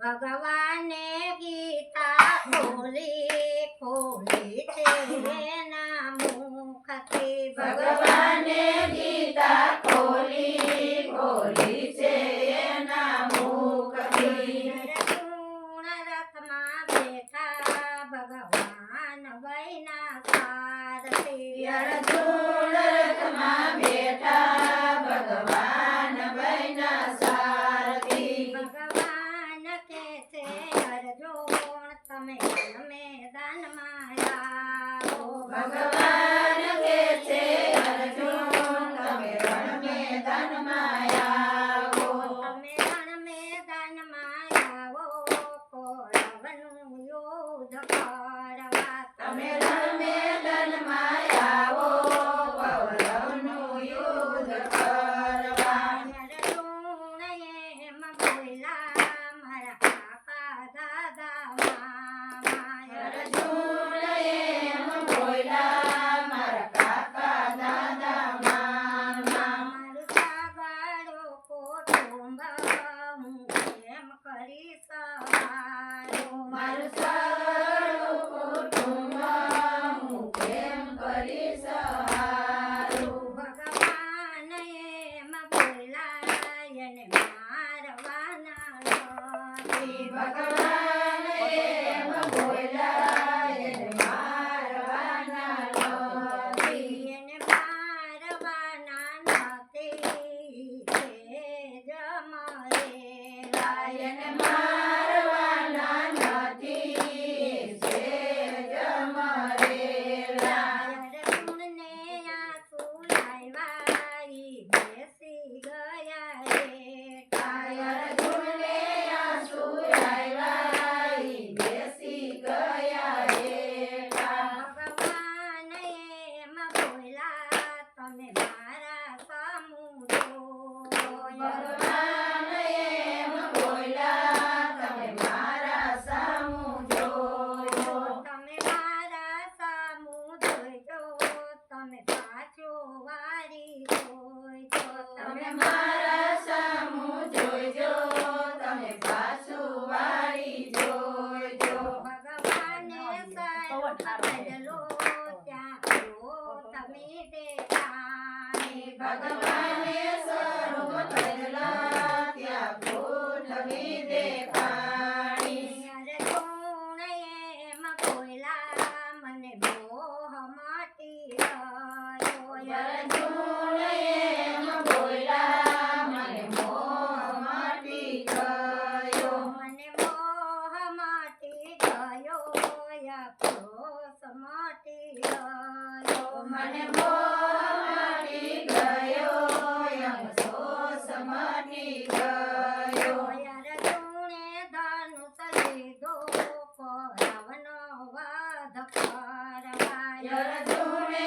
ભગવાને ગીતા ખોલી ખોલી તેના મુખથી ભગવાને ગીતા ખોલી. તમે તમે દાન માયા ભગવાન. મારું સારું કુટુંબ હું કેમ કરી સહારું? ભગવાન એમાં બોલાયને મારવાના નથી. ભગવાન એમાં બોલાયને મારવાના નથી. એને મારવાના નથી. જે જમરે લાયને આપણો સમાટી ગયો. મને મોહમારી ગયો યમ સો સમાટી ગયો. યાર તુણે ધાનુ સલી દો પરાવનો વાધ પરાવા યાર તુણે